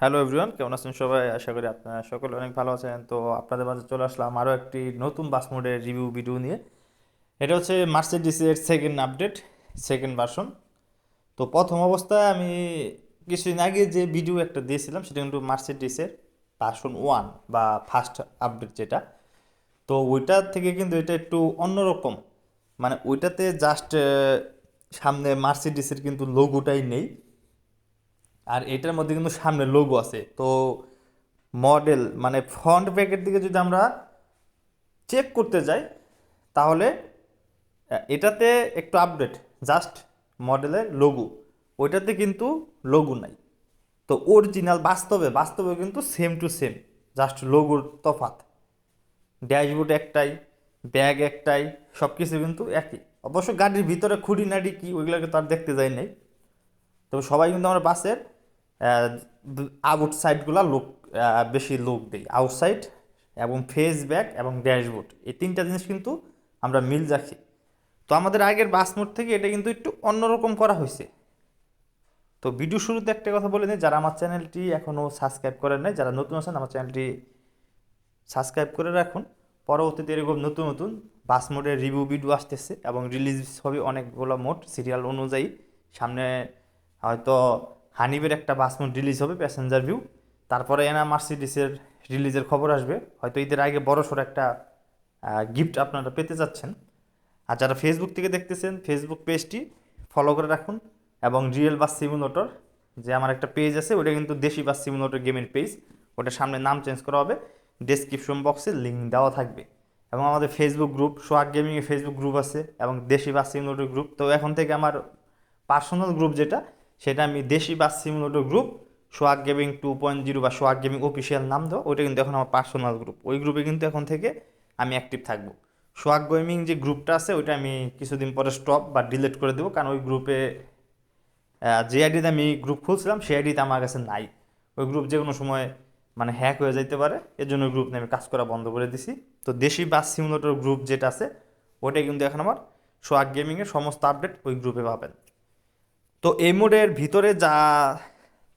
Hello everyone কেমন আছেন সবাই? আশা করি আপনারা সকলে অনেক ভালো আছেন। তো আপনাদের মাঝে চলে আসলাম আরও একটি নতুন বাস মোডের রিভিউ ভিডিও নিয়ে। এটা হচ্ছে মার্সিডিসের সেকেন্ড আপডেট সেকেন্ড ভার্সন তো প্রথম অবস্থায় আমি কিছুদিন আগে যে ভিডিও একটা দিয়েছিলাম, সেটা কিন্তু মার্সিডিসের ভার্সন ওয়ান বা ফার্স্ট আপডেট যেটা। তো ওইটার থেকে কিন্তু এটা একটু অন্যরকম। মানে ওইটাতে জাস্ট সামনে মার্সিডিসের কিন্তু লোগোটাই নেই। আর এটার মধ্যে কিন্তু সামনে লোগো আছে। তো মডেল মানে ফ্রন্ট ব্যাকের দিকে যদি আমরা চেক করতে যাই, তাহলে এটাতে একটু আপডেট জাস্ট মডেলের লোগো ওইটাতে কিন্তু লোগো নাই। তো অরিজিনাল বাস্তবে বাস্তবে কিন্তু সেম টু সেম জাস্ট লোগোর তফাৎ। ড্যাশবোর্ড একটাই ব্যাগ একটাই সব কিছু কিন্তু একই। অবশ্য গাড়ির ভিতরে খুঁড়ি নাড়ি কি, ওইগুলোকে তো আর দেখতে যাই নাই। তবে সবাই কিন্তু আমরা বাসের আউট সাইডগুলো লুক বেশি লুক দিই। আউটসাইড এবং ফেস ব্যাক এবং ড্যাশবোর্ড এই তিনটা জিনিস কিন্তু আমরা মিল রাখি। তো আমাদের আগের বাস মোড থেকে এটা কিন্তু একটু অন্যরকম করা হয়েছে। তো ভিডিও শুরুতে একটা কথা বলে নিই, যারা আমার চ্যানেলটি এখনও সাবস্ক্রাইব করেন নাই, যারা নতুন আছেন, আমার চ্যানেলটি সাবস্ক্রাইব করে রাখুন। পরবর্তীতে এরকম নতুন নতুন বাস মোডের রিভিউ ভিডিও আসতেছে এবং রিলিজ হবে অনেকগুলো মোড সিরিয়াল অনুযায়ী। সামনে হয়তো হানিবের একটা বাস মোড রিলিজ হবে প্যাসেঞ্জার ভিউ তারপরে এনা মার্সিডিসের রিলিজের খবর আসবে। হয়তো ঈদের আগে বড় সড়ো একটা গিফট আপনারা পেতে যাচ্ছেন আর যারা ফেসবুক থেকে দেখতেছেন ফেসবুক পেজটি ফলো করে রাখুন এবং রিয়েল বাস সিমুলেটর যে আমার একটা পেজ আছে ওটা কিন্তু দেশি বাস সিমুলেটর গেমের পেজ ওটা সামনে নাম চেঞ্জ করা হবে। ডেসক্রিপশন বক্সে লিঙ্ক দেওয়া থাকবে। এবং আমাদের ফেসবুক গ্রুপ সোয়াগ গেমিংয়ে ফেসবুক গ্রুপ আছে এবং দেশি বাস সিমুলেটর গ্রুপ তো এখন থেকে আমার পার্সোনাল গ্রুপ যেটা সেটা আমি Deshi bus simulator group swag gaming two point zero বা সোয়াগ গেমিং অফিসিয়াল নাম দাও, ওইটা কিন্তু এখন আমার পার্সোনাল গ্রুপ ওই গ্রুপে কিন্তু এখন থেকে আমি অ্যাক্টিভ থাকব। সোয়াগ গেমিং যে গ্রুপটা আছে, ওইটা আমি কিছুদিন পরে স্টপ বা ডিলিট করে দেবো, কারণ ওই গ্রুপে যে আইডিতে আমি গ্রুপ খুলছিলাম, সেই আইডিতে আমার কাছে নাই। ওই গ্রুপ যে কোনো সময় মানে হ্যাক হয়ে যাইতে পারে এর জন্য গ্রুপ নিয়ে আমি কাজ করা বন্ধ করে দিছি। তো দেশি বাস সিমুলেটর গ্রুপ যেটা আছে ওটাই কিন্তু এখন আমার সোয়াগ গেমিংয়ের সমস্ত আপডেট ওই গ্রুপে পাবেন। তো এই মোডের ভিতরে যা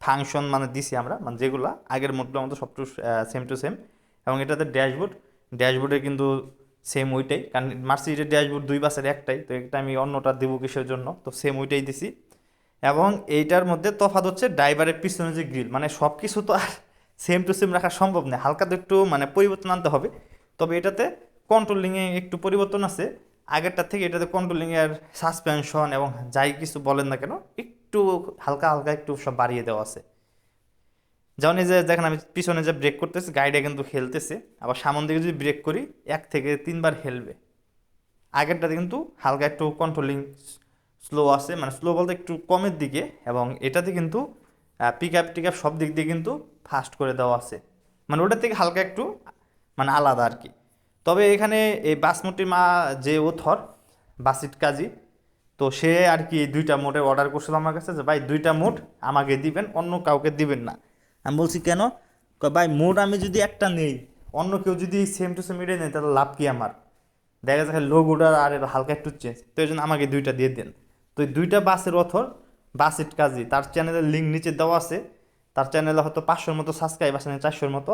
ফাংশন মানে দিছি আমরা মানে যেগুলো আগের মোডগুলো আমাদের সব টু সেম টু সেম এবং এটাতে ড্যাশবোর্ড ড্যাশবোর্ডে কিন্তু সেম ওইটাই, কারণ মার্সিডিজের ড্যাশবোর্ড দুই বাসের একটাই, তো একটা আমি অন্যটা দেবো কিসের জন্য, তো সেম ওইটাই দিছি। এবং এইটার মধ্যে তফাৎ হচ্ছে ড্রাইভারের পিছনে যে গ্রিল মানে সব কিছু তো আর সেম টু সেম রাখা সম্ভব নয় হালকা তো একটু মানে পরিবর্তন আনতে হবে, তবে এটাতে কন্ট্রোলিংয়ে একটু পরিবর্তন আছে আগেরটার থেকে এটাতে কন্ট্রোলিংয়ের সাসপেনশন এবং যাই কিছু বলেন না কেন, একটু হালকা হালকা একটু সব বাড়িয়ে দেওয়া আছে। যেমন এই যে দেখেন আমি পিছনে যে ব্রেক করতেছি গাড়িটা কিন্তু হেলতেছে, আবার সামন দিকে যদি ব্রেক করি, এক থেকে তিনবার হেলবে। আগেরটাতে কিন্তু হালকা একটু কন্ট্রোলিং স্লো আছে মানে স্লো বলতে একটু কমের দিকে এবং এটাতে কিন্তু পিক আপ টিক আপ সব দিক দিয়ে কিন্তু ফাস্ট করে দেওয়া আছে। মানে ওটার থেকে হালকা একটু মানে আলাদা আর কি। তবে এখানে এই বাসমতির মা যে ওথর বাসিট কাজী, তো সে আর কি দুইটা মোটের অর্ডার করছিল আমার কাছে যে, ভাই, দুইটা মোট আমাকে দিবেন, অন্য কাউকে দিবেন না। আমি বলছি, কেন? ভাই, মোট আমি যদি একটা নেই, অন্য কেউ যদি সেম টু সেম এটাই নেই তাহলে লাভ কি আমার? দেখা যাচ্ছে লোগোটা আর হালকা একটু চেঞ্জ তো এই জন্য আমাকে দুইটা দিয়ে দেন। তো দুইটা বাসের অথর বাসিট কাজী, তার চ্যানেলের লিঙ্ক নিচে দেওয়া আছে। তার চ্যানেলে হয়তো পাঁচশোর মতো সাবস্ক্রাইব আছে না চারশোর মতো।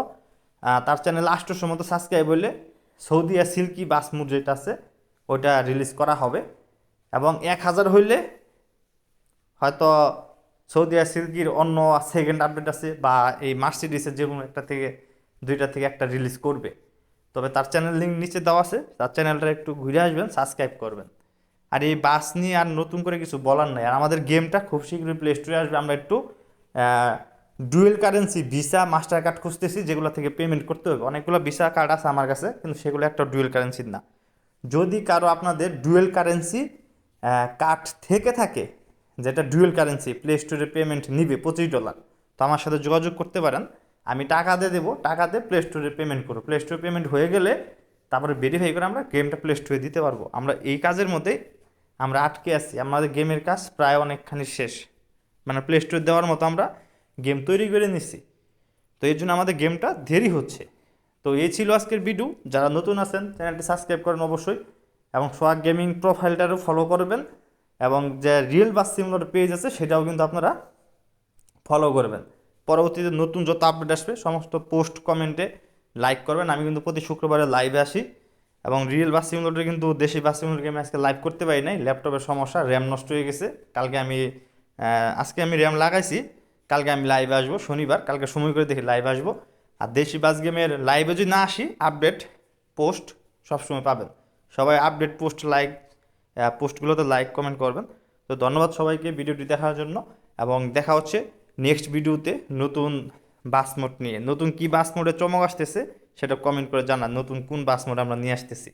তার চ্যানেলে আটশোশোর মতো সাবস্ক্রাইব হলে সৌদিয়া সিল্কি বাস মুড যেটা আছে ওটা রিলিজ করা হবে। এবং এক হাজার হইলে হয়তো সৌদি আর সিল্কির অন্য সেকেন্ড আপডেট আছে বা এই মার্সিডিসের যে কোনো একটা থেকে, দুইটা থেকে একটা রিলিজ করবে। তবে তার চ্যানেল লিঙ্ক নিচে দেওয়া আছে, তার চ্যানেলটা একটু ঘুরে আসবেন সাবস্ক্রাইব করবেন। আর এই বাস নিয়ে আর নতুন করে কিছু বলার নাই। আর আমাদের গেমটা খুব শীঘ্রই প্লে স্টোরে আসবে। আমরা একটু dual currency, visa master card খুঁজতেছি, যেগুলো থেকে পেমেন্ট করতে হবে। অনেকগুলো ভিসা কার্ড আছে আমার কাছে, কিন্তু সেগুলো একটা ডুয়েল কারেন্সির না। যদি কারও আপনাদের ডুয়েল কারেন্সি কার্ড থেকে থাকে, যেটা ডুয়েল কারেন্সি প্লে স্টোরে পেমেন্ট নিবে পঁচিশ ডলার তো আমার সাথে যোগাযোগ করতে পারেন। আমি টাকা দিয়ে দেবো, টাকা দিয়ে প্লে স্টোরে পেমেন্ট করব। প্লে স্টোরে পেমেন্ট হয়ে গেলে তারপরে ভেরিফাই করে আমরা গেমটা প্লে স্টোরে দিতে পারব। আমরা এই কাজের মধ্যে আমরা আটকে আছি। আমাদের গেমের কাজ প্রায় অনেকখানি শেষ। মানে প্লে স্টোরে দেওয়ার মতো আমরা গেম তৈরি করে নিচ্ছি তো এর জন্য আমাদের গেমটা দেরি হচ্ছে। তো এই ছিল আজকের ভিডিও যারা নতুন আছেন, চ্যানেলটি সাবস্ক্রাইব করেন অবশ্যই। এবং সোয়াগ গেমিং প্রোফাইলটারও ফলো করবেন। এবং যে রিয়েল বাস সিমুলার পেজ আছে, সেটাও কিন্তু আপনারা ফলো করবেন। পরবর্তীতে নতুন যত আপডেট আসবে, সমস্ত পোস্ট কমেন্টে লাইক করবেন। আমি কিন্তু প্রতি শুক্রবারে লাইভে আসি। এবং রিয়েল বাস সিমুলেটর কিন্তু দেশি বাস সিমুলেটর আমি আজকে লাইভ করতে পারি নাই। ল্যাপটপের সমস্যা র্যাম নষ্ট হয়ে গেছে। কালকে আমি আজকে আমি র্যাম লাগাইছি। কালকে আমি লাইভে আসব, শনিবার, কালকে সময় করে দেখি লাইভ আসব। আর দেশি বাস গেমের লাইভে যদি না আসি আপডেট পোস্ট সবসময় পাবেন। সবাই আপডেট পোস্ট লাইক পোস্টগুলোতে লাইক কমেন্ট করবেন। তো ধন্যবাদ সবাইকে ভিডিওটি দেখার জন্য, এবং দেখা হচ্ছে নেক্সট ভিডিওতে নতুন বাস মোড নিয়ে। নতুন কি বাস মোডে চমক আসতেছে, সেটা কমেন্ট করে জানান, নতুন কোন বাস মোড আমরা নিয়ে আসতেছি।